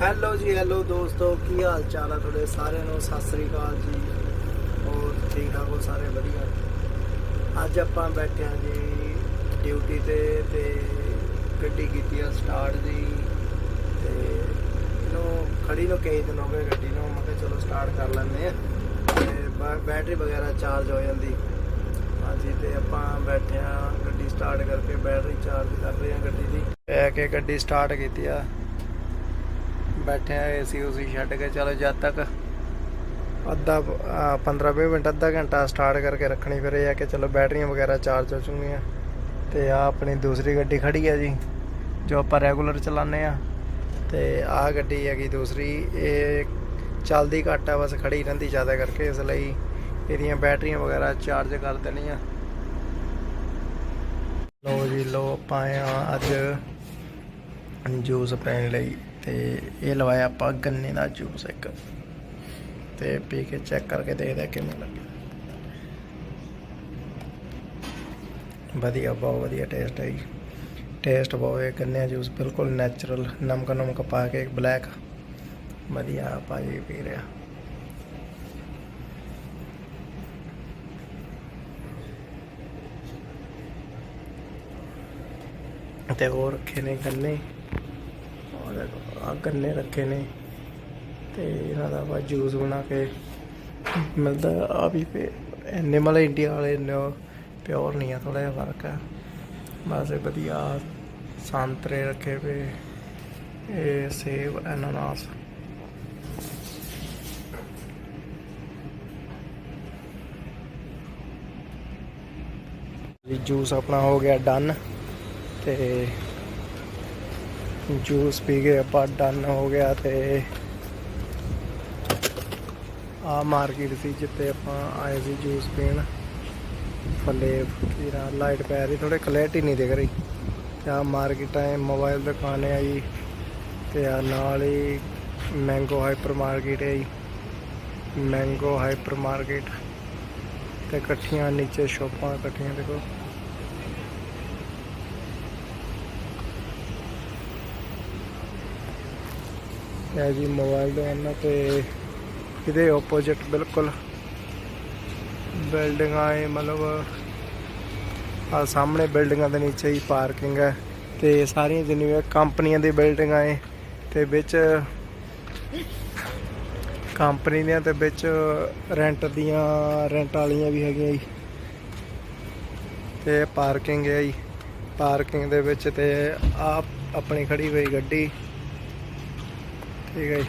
Hello ਜੀ, hello ਦੋਸਤੋ, ਕੀ ਹਾਲ ਚਾਲ ਆ ਤੁਹਾਡੇ ਸਾਰਿਆਂ ਨੂੰ? ਸਤਿ ਸ੍ਰੀ ਅਕਾਲ ਜੀ। ਹੋਰ ਠੀਕ ਠਾਕ ਹੋ ਸਾਰੇ? ਵਧੀਆ। ਅੱਜ ਆਪਾਂ ਬੈਠੇ ਹਾਂ ਜੀ ਡਿਊਟੀ ਤੇ ਤੇ ਗੱਡੀ ਕੀਤੀ ਆ ਸਟਾਰਟ ਦੀ। ਤੇ ਇਹਨੂੰ ਖੜੀ ਨੂੰ ਕਈ ਦਿਨ ਹੋ ਗਏ ਗੱਡੀ ਨੂੰ। ਮੈਂ ਕਿਹਾ ਚਲੋ ਸਟਾਰਟ ਕਰ ਲੈਂਦੇ ਆ ਤੇ ਬੈਟਰੀ ਵਗੈਰਾ ਚਾਰਜ ਹੋ ਜਾਂਦੀ। ਹਾਂਜੀ, ਤੇ ਆਪਾਂ ਬੈਠੇ ਆ ਗੱਡੀ ਸਟਾਰਟ ਕਰਕੇ ਬੈਟਰੀ ਚਾਰਜ ਕਰ ਰਹੇ ਆ ਗੱਡੀ ਦੀ। ਪੈ ਕੇ ਗੱਡੀ ਸਟਾਰਟ ਕੀਤੀ ਆ। ਬੈਠੇ ਆ ਏਸੀ ਉਸੀ ਛੱਡ ਕੇ ਚਲੋ ਜਦ ਤੱਕ ਅੱਧਾ 15 20 ਮਿੰਟ, ਅੱਧਾ ਘੰਟਾ ਸਟਾਰਟ ਕਰਕੇ ਰੱਖਣੀ ਫਿਰ ਇਹ ਆ ਕਿ ਚਲੋ ਬੈਟਰੀਆਂ ਵਗੈਰਾ ਚਾਰਜ ਹੋ ਚੁੱਕੀਆਂ। ਤੇ ਆ ਆਪਣੀ ਦੂਸਰੀ ਗੱਡੀ ਖੜੀ ਆ ਜੀ, ਜੋ ਆਪਾਂ ਰੈਗੂਲਰ ਚਲਾਉਂਦੇ ਆ। ਤੇ ਆ ਗੱਡੀ ਹੈਗੀ ਦੂਸਰੀ, ਇਹ ਚੱਲਦੀ ਘੱਟ ਆ, ਬਸ ਖੜੀ ਰਹਿੰਦੀ ਜ਼ਿਆਦਾ ਕਰਕੇ, ਇਸ ਲਈ ਇਹਦੀਆਂ ਬੈਟਰੀਆਂ ਵਗੈਰਾ ਚਾਰਜ ਕਰ ਦੇਣੀਆਂ। ਲੋ ਜੀ ਲੋ ਆਪਾਂ ਆਏ ਆ ਅੱਜ ਜੂਸ ਪੈਣ ਲਈ। ਤੇ ਇਹ ਲਵਾਇਆ ਆਪਾਂ ਗੰਨੇ ਦਾ ਜੂਸ ਇੱਕ। ਤੇ ਪੀ ਕੇ ਚੈੱਕ ਕਰਕੇ ਦੇਖਦੇ ਕਿਵੇਂ ਲੱਗਿਆ ਵਧੀਆ, ਬਹੁਤ ਵਧੀਆ ਟੇਸਟ ਹੈ ਜੀ। ਟੇਸਟ ਬਹੁਤ ਹੈ, ਗੰਨੇ ਦਾ ਜੂਸ ਬਿਲਕੁਲ ਨੈਚੁਰਲ ਨਮਕ ਨਮਕ ਪਾ ਕੇ ਬਲੈਕ ਵਧੀਆ ਭਾਜੀ ਪੀ ਰਿਹਾ। ਤੇ ਹੋਰ ਰੱਖੇ ਨੇ ਗੰਨੇ। ਆ ਗੰਨੇ ਰੱਖੇ ਨੇ ਤੇ ਇਹਨਾਂ ਦਾ ਵਾ ਜੂਸ ਬਣਾ ਕੇ ਮਿਲਦਾ। ਆ ਵੀ ਇੰਨੇ ਐਨੀਮਲ ਇੰਡੀਆ ਵਾਲੇ ਨੇ ਪਿਓਰ ਨਹੀਂ ਆ ਥੋੜਾ ਜਿਹਾ ਫ਼ਰਕ ਆ। ਬਸ ਇਹ ਵਧੀਆ ਸੰਤਰੇ ਰੱਖੇ ਪਏ ਇਹ ਸੇਬ, ਅਨਾਨਾਸ। ਜੂਸ ਆਪਣਾ ਹੋ ਗਿਆ ਡਨ ਤੇ ਜੂਸ ਪੀ ਕੇ ਆਪਾਂ ਡਨ ਹੋ ਗਿਆ ਤੇ ਆ ਮਾਰਕੀਟ ਸੀ ਜਿੱਥੇ ਆਪਾਂ ਆਏ ਸੀ ਜੂਸ ਪੀਣ। ਥੱਲੇ ਜਿਹੜਾ ਲਾਈਟ ਪੈ ਰਹੀ ਥੋੜੇ ਕਲੈਰਿਟੀ ਨਹੀਂ ਦਿਖ ਰਹੀ। ਤੇ ਆ ਮਾਰਕੀਟ ਹੈ ਮੋਬਾਈਲ ਦੁਕਾਨ ਹੈ ਜੀ ਤੇ ਆ ਨਾਲ ਹੀ ਮੈਂਗੋ ਹਾਈਪਰ ਮਾਰਕੀਟ ਹੈ ਜੀ ਮੈਂਗੋ ਹਾਈਪਰ ਮਾਰਕੀਟ ਤੇ ਇਕੱਠੀਆਂ ਨੀਚੇ ਸ਼ੋਪਾਂ ਇਕੱਠੀਆਂ ਦੇਖੋ। ਇਹ ਜੀ ਮੋਬਾਈਲ ਦੁਕਾਨਾਂ ਤੇ ਇਹਦੇ ਆਪੋਜ਼ਿਟ ਬਿਲਕੁਲ ਬਿਲਡਿੰਗਾਂ ਹੈ ਮਤਲਬ ਆ ਸਾਹਮਣੇ ਬਿਲਡਿੰਗਾਂ ਦੇ ਨੀਚੇ ਹੀ ਪਾਰਕਿੰਗ ਹੈ ਤੇ ਸਾਰੀਆਂ ਜਿੰਨੀਆਂ ਕੰਪਨੀਆਂ ਦੀ ਬਿਲਡਿੰਗਾਂ ਹੈ ਤੇ ਵਿੱਚ ਕੰਪਨੀ ਦੀਆਂ ਤੇ ਵਿੱਚ ਰੈਂਟ ਦੀਆਂ ਰੈਂਟ ਵਾਲੀਆਂ ਵੀ ਹੈਗੀਆਂ ਜੀ। ਤੇ ਪਾਰਕਿੰਗ ਹੈ ਜੀ। ਪਾਰਕਿੰਗ ਦੇ ਵਿੱਚ ਤੇ ਆ ਆਪਣੀ ਖੜੀ ਹੋਈ ਗੱਡੀ। ਠੀਕ ਹੈ ਜੀ।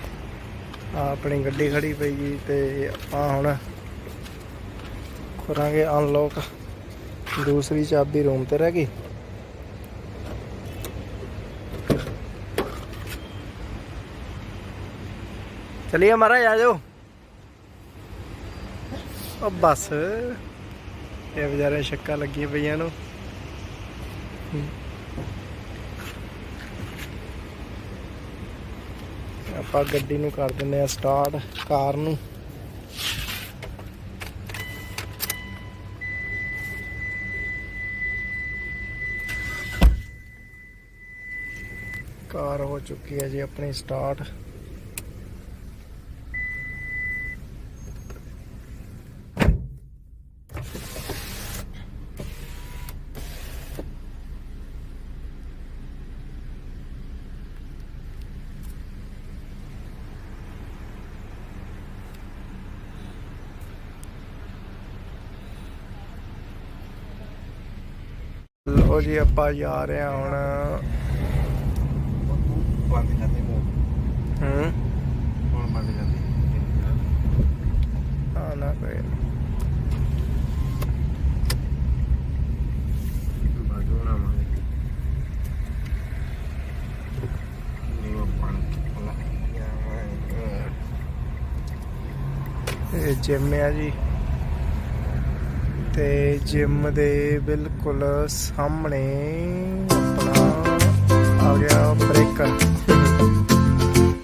ਆ ਆਪਣੀ ਗੱਡੀ ਖੜੀ ਪਈ ਜੀ ਤੇ ਆਪਾਂ ਹੁਣ ਕਰਾਂਗੇ ਅਨਲੌਕ ਦੂਸਰੀ ਚਾਬੀ ਰੂਮ ਤੇ ਰਹਿ ਗਈ। ਚਲਿਏ ਮਹਾਰਾਜ, ਆ ਜਾਓ। ਉਹ ਬਸ। ਇਹ ਵਿਚਾਰੇ ਸ਼ੱਕਾ ਲੱਗੀ ਪਈਆਂ ਨੂੰ। ਆਪਾਂ ਗੱਡੀ ਨੂੰ ਕਰ ਦਿੰਦੇ ਆ ਸਟਾਰਟ ਕਾਰ ਨੂੰ। ਕਾਰ ਹੋ ਚੁੱਕੀ ਹੈ ਜੀ ਆਪਣੀ ਸਟਾਰਟ ਲੋ ਜੀ, ਆਪਾਂ ਜਾ ਰਹੇ ਹਾਂ ਹੁਣ। ਬੰਦ ਜਾਂਦੇ ਹੂੰ? ਹੁਣ ਬੰਦ ਜਾਂਦੇ ਆ ਨਾ। ਕੋਈ ਇਹ ਜਿਮ ਆ ਜੀ। ਤੇ ਜਿਮ ਦੇ ਬਿਲਕੁਲ ਸਾਹਮਣੇ ਆਪਣਾ ਆ ਗਿਆ ਬ੍ਰੇਕਰ